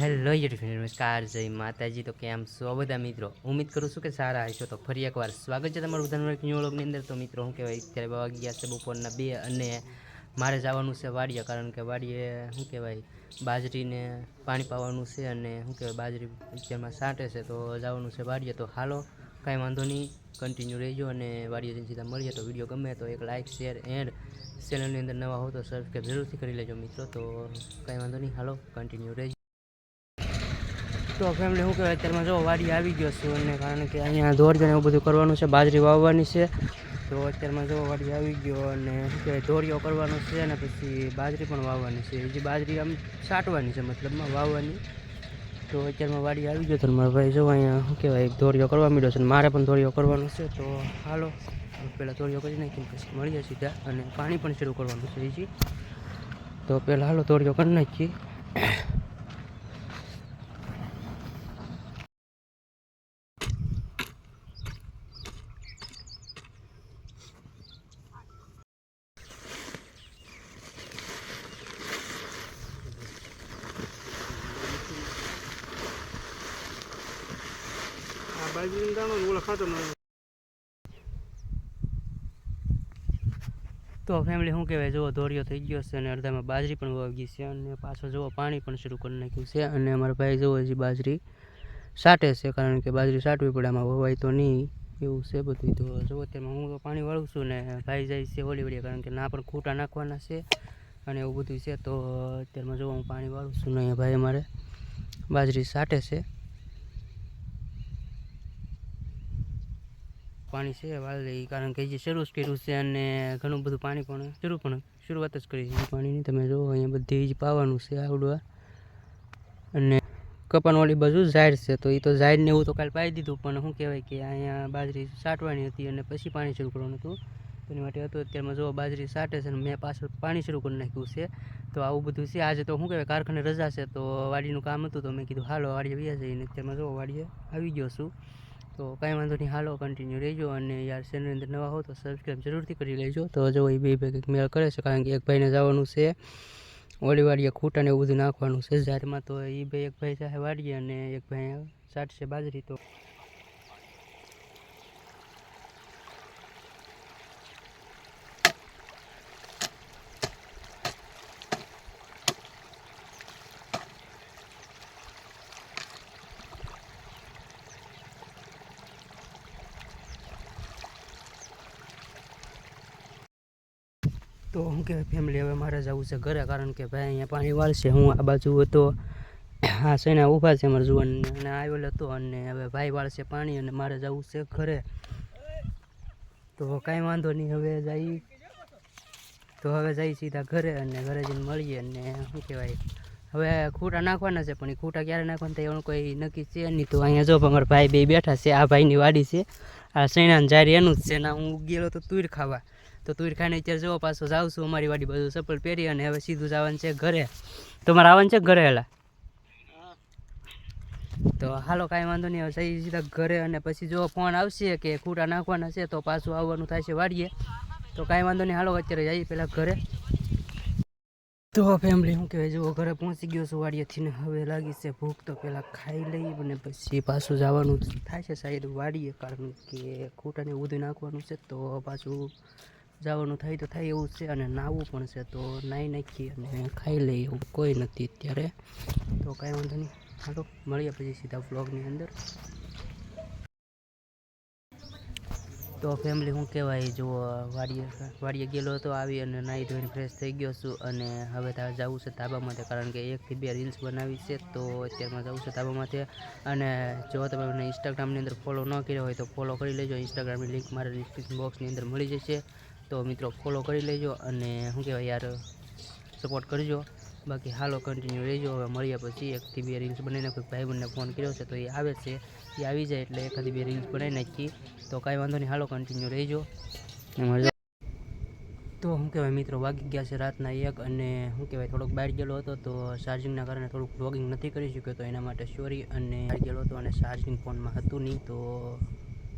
Hello YouTube નમસ્કાર, જય માતાજી. તો કેમ છો? બધા મિત્રો, ઉમ્મીદ કરું છું કે સારા હશો. તો ફરી એકવાર સ્વાગત છે તમારું બધાનું એક ન્યૂ અંદર. તો મિત્રો, હું કહેવાય, અત્યારે વાગી છે બપોરના બે અને મારે જવાનું છે વાડીએ, કારણ કે વાડીએ, શું કહેવાય, બાજરીને પાણી પાવાનું છે અને શું કહેવાય, બાજરી અત્યારમાં સાંટે છે. તો જવાનું છે વાડીએ. તો હાલો, કાંઈ વાંધો નહીં કન્ટિન્યુ રહેજો અને વાડીએ જઈને સીધા મળીએ. તો વીડિયો ગમે તો એક લાઇક શેર એન્ડ ચેનલની અંદર નવા હો તો સબસ્ક્રાઈબ જરૂરથી કરી લેજો મિત્રો. તો કાંઈ વાંધો નહીં, હાલો કન્ટિન્યુ રહેજો. તો ફેમિલી શું કહેવાય, અત્યારમાં જો વાડી આવી ગયો છું અને કારણ કે અહીંયા ધોરિયાને એવું બધું કરવાનું છે, બાજરી વાવવાની છે. તો અત્યારમાં જો વાડી આવી ગયો અને શું કહેવાય ધોરિયો કરવાનો છે અને પછી બાજરી પણ વાવવાની છે. બીજી બાજરી આમ છાંટવાની છે મતલબમાં, વાવવાની. તો અત્યારમાં વાડી આવી ગયો તો મારા ભાઈ જો અહીંયા શું કહેવાય ધોરિયો કરવા માંડ્યો છે અને મારે પણ ધોરિયો કરવાનો છે. તો હાલો પહેલાં દોરીઓ કરી નાખીને પછી મળીએ સીધા અને પાણી પણ શરૂ કરવાનું છે હજી તો પહેલાં હાલો તોડિયો કરી નાખીએ. આ બાજરીનું દાણો ઓલા ખાતર તો ફેમિલી શું કહેવાય? જુઓ ધોરિયો થઈ ગયો છે અને અડધામાં બાજરી પણ વાવી ગઈ છે અને પાછો જુઓ, પાણી પણ શરૂ કરી નાખ્યું છે અને અમારા ભાઈ જુઓ, હજી બાજરી સાટે છે કારણ કે બાજરી સાટવી પડે આમાં વવાય તો નહીં એવું છે બધું. તો જુઓ, અત્યારમાં હું તો પાણી વાળું છું ને ભાઈ જાય છે હોળી વળી કારણ કે ના પણ ખૂટા નાખવાના છે અને એવું બધું છે. તો અત્યારમાં જુઓ, હું પાણી વાળું છું ને ભાઈ અમારે બાજરી સાટે છે. પાણી છે, વાલી કારણ કે જે શરૂ જ કર્યું છે અને ઘણું બધું પાણી પણ શરૂ પણ શરૂઆત જ કરી છે પાણીની. તમે જુઓ, અહીંયા બધી જ પાવાનું છે આવડવા. અને કપાનવાળી બાજુ ઝાડ છે, તો એ તો ઝાડને એવું તો કાલે પાઈ દીધું, પણ શું કહેવાય કે અહીંયા બાજરી સાટવાની હતી અને પછી પાણી શરૂ કરવાનું હતું. એની માટે હતું, અત્યારમાં જો બાજરી સાટે છે અને મેં પાછળ પાણી શરૂ કરી નાખ્યું છે. તો આવું બધું છે. આજે તો શું કહેવાય, કારખાને રજા છે, તો વાડીનું કામ હતું, તો મેં કીધું, હાલો, વાડીએ વ્યા જઈને અત્યારમાં જો વાડીએ આવી ગયો છું. તો કાંઈ વાંધો નહીં, હાલો કન્ટિન્યુ રહેજો અને યાર ચેનલની અંદર નવા હો તો સબસ્ક્રાઈબ જરૂરથી કરી લેજો. તો જો એ બે ભાઈ મેળ કરે છે, કારણ કે એક ભાઈને જવાનું છે ઓલી વાડીએ ખૂટાને એવું બધું નાખવાનું છે. ઝાડમાં તો એ ભાઈ એક ભાઈ સાહેબ વાડીએ અને એક ભાઈ ચાટશે બાજરી, તો તો હું કહેવાય ફેમિલી હવે મારે જવું છે ઘરે, કારણ કે ભાઈ અહીંયા પાણી વાળશે હું આ બાજુ હતો. હા સેના ઊભા છે અમારા જુવાન અને આવેલો હતો, અને હવે ભાઈ વાળશે પાણી, અને મારે જવું છે ઘરે. તો કાંઈ વાંધો નહીં, હવે જઈ તો હવે જઈ સીધા ઘરે, અને ઘરે જઈને મળીએ, અને શું કહેવાય. હવે ખૂટા નાખવાના છે, પણ એ ખૂટા ક્યારે નાખવાના થાય કોઈ નક્કી છે નહીં. તો અહીંયા જો અમારા ભાઈ બે બેઠા છે, આ ભાઈની વાડી છે. આ સૈણાને જારી એનું જ છે, ને હું ગયેલો તો તુર ખાવા. તો તુર ખાઈને અત્યારે જો પાછો જાઉં છું અમારી વાડી બધું ચપ્પલ પહેરી અને હવે સીધું જવાનું છે ઘરે. તમારે આવવાનું છે ઘરે હેલા? તો હાલો, કાંઈ વાંધો નહીં. હવે જઈ સીધા ઘરે અને પછી જો ફોન આવશે કે ખૂટા નાખવાના છે તો પાછું આવવાનું થશે વાડીએ. તો કાંઈ વાંધો નહીં. હાલો, અત્યારે જઈએ પહેલાં ઘરે. તો ફેમિલી શું કહેવાય? જુઓ, ઘરે પહોંચી ગયો છું વાડીએથી ને હવે લાગી છે ભૂખ. તો પહેલાં ખાઈ લઈ અને પછી પાછું જવાનું થાય છે શાયદ વાડીએ. કારણ કે ખૂટાને ઉધી નાખવાનું છે તો પાછું જવાનું થાય તો થાય એવું છે અને નાવું પણ છે તો નાહી નાખી અને ખાઈ લઈએ એવું કોઈ નથી અત્યારે. તો કાંઈ વાંધો નહીં. હાલો, મળીએ પછી સીધા બ્લોગની અંદર. તો ફેમિલી શું કહેવાય? જો વાડીએ વાડીએ ગયેલો હતો, આવી અને નાહી ધોઈને ફ્રેશ થઈ ગયો છું અને હવે ત્યાં જવું છે ધાબામાંથી કારણ કે એકથી બે રીલ્સ બનાવી છે તો અત્યારમાં જવું છે ધાબામાંથી અને જો તમે મને ઇન્સ્ટાગ્રામની અંદર ફોલો ન કર્યો હોય તો ફોલો કરી લેજો. ઇન્સ્ટાગ્રામની લિંક મારા ડિસ્ક્રિપ્શન બોક્સની અંદર મળી જશે. તો મિત્રો ફોલો કરી લેજો અને શું કહેવાય યાર સપોર્ટ કરજો. બાકી હાલો કન્ટિન્યુ રહેજો હવે મળ્યા પછી એકથી બે રીલ્સ બનાવીને કોઈ ભાઈબંધને ફોન કર્યો છે તો એ આવે છે. એ આવી જાય એટલે એકાદી બે રીલ્સ બનાવી નાખી. તો કાંઈ વાંધો નહીં, હાલો કન્ટિન્યુ રહેજો એમાં જો- તો શું કહેવાય મિત્રો, વાગી ગયા છે રાતના એક અને શું કહેવાય, થોડોક બહાર ગયેલો હતો તો ચાર્જિંગના કારણે થોડુંક વ્લોગિંગ નથી કરી શક્યો તો એના માટે સોરી અને બહાર ગયેલો હતો અને ચાર્જિંગ ફોનમાં હતું નહીં તો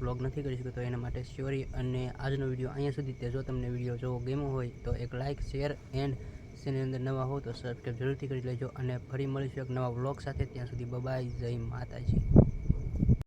વ્લોગ નથી કરી શકતો એના માટે સોરી અને આજનો વીડિયો અહીંયા સુધી તે જો તમને વીડિયો જોવો ગમ્યો હોય, તો એક લાઇક શેર એન્ડ ચેનલ અંદર નવા હો તો સબસ્ક્રાઈબ જરૂરથી કરી લેજો. અને ફરી મળીશું એક નવા વ્લોગ સાથે. ત્યાં સુધી બબાઈ જય માતાજી.